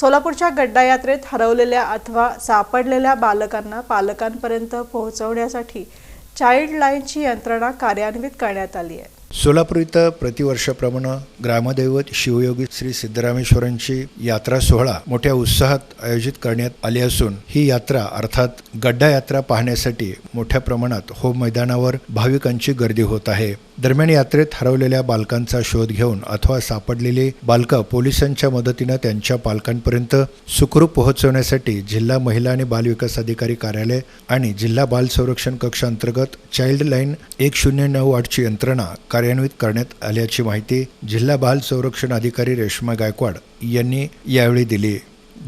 सोलापूरच्या गड्डा यात्रेत हरवलेल्या अथवा सापडलेल्या बालकांना पालकांपर्यंत पोहोचवण्यासाठी चाइल्ड लाईनची यंत्रणा कार्यान्वित करण्यात आली आहे. सोलापूर इथं प्रतिवर्षाप्रमाणे ग्रामदैवत शिवयोगी श्री सिद्धरामेश्वरांची यात्रा सोहळा मोठ्या उत्साहात आयोजित करण्यात आली असून ही यात्रा अर्थात गड्डा यात्रा पाहण्यासाठी मोठ्या प्रमाणात होम मैदानावर भाविकांची गर्दी होत आहे. दरम्यान यात्रेत हरवलेल्या बालकांचा शोध घेऊन अथवा सापडलेली बालकं पोलिसांच्या मदतीनं त्यांच्या पालकांपर्यंत सुखरूप पोहोचवण्यासाठी जिल्हा महिला आणि बालविकास अधिकारी कार्यालय आणि जिल्हा बाल संरक्षण कक्षांतर्गत चाइल्ड लाईन एक शून्य नऊ आठची यंत्रणा कार्य कार्यान्वित करण्यात आल्याची माहिती जिल्हा बाल संरक्षण अधिकारी रेश्मा गायकवाड यांनी यावेळी दिली.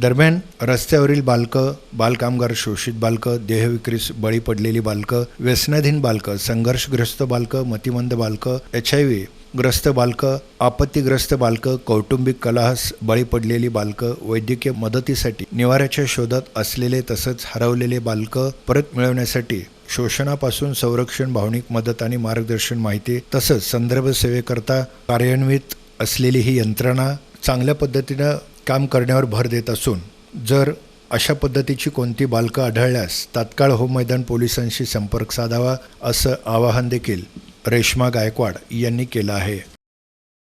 दरम्यान रस्त्यावरील बालकं बालकामगार शोषित बालकं देहविक्रीस बळी पडलेली बालकं व्यसनाधीन बालकं संघर्षग्रस्त बालकं मतिमंद बालकं एच आय व्ही ग्रस्त बालकं आपत्तीग्रस्त बालकं कौटुंबिक कलहास बळी पडलेली बालकं वैद्यकीय मदतीसाठी निवाऱ्याच्या शोधात असलेले तसंच हरवलेले बालकं परत मिळवण्यासाठी शोषणापासून संरक्षण भावनिक मदत आणि मार्गदर्शन माहिती तसंच संदर्भ सेवेकरता कार्यान्वित असलेली ही यंत्रणा चांगल्या पद्धतीनं काम करण्यावर भर देत असून जर अशा पद्धतीची कोणती बालकं आढळल्यास तात्काळ होम मैदान पोलिसांशी संपर्क साधावा असं आवाहन देखील रेश्मा गायकवाड यांनी केलं आहे.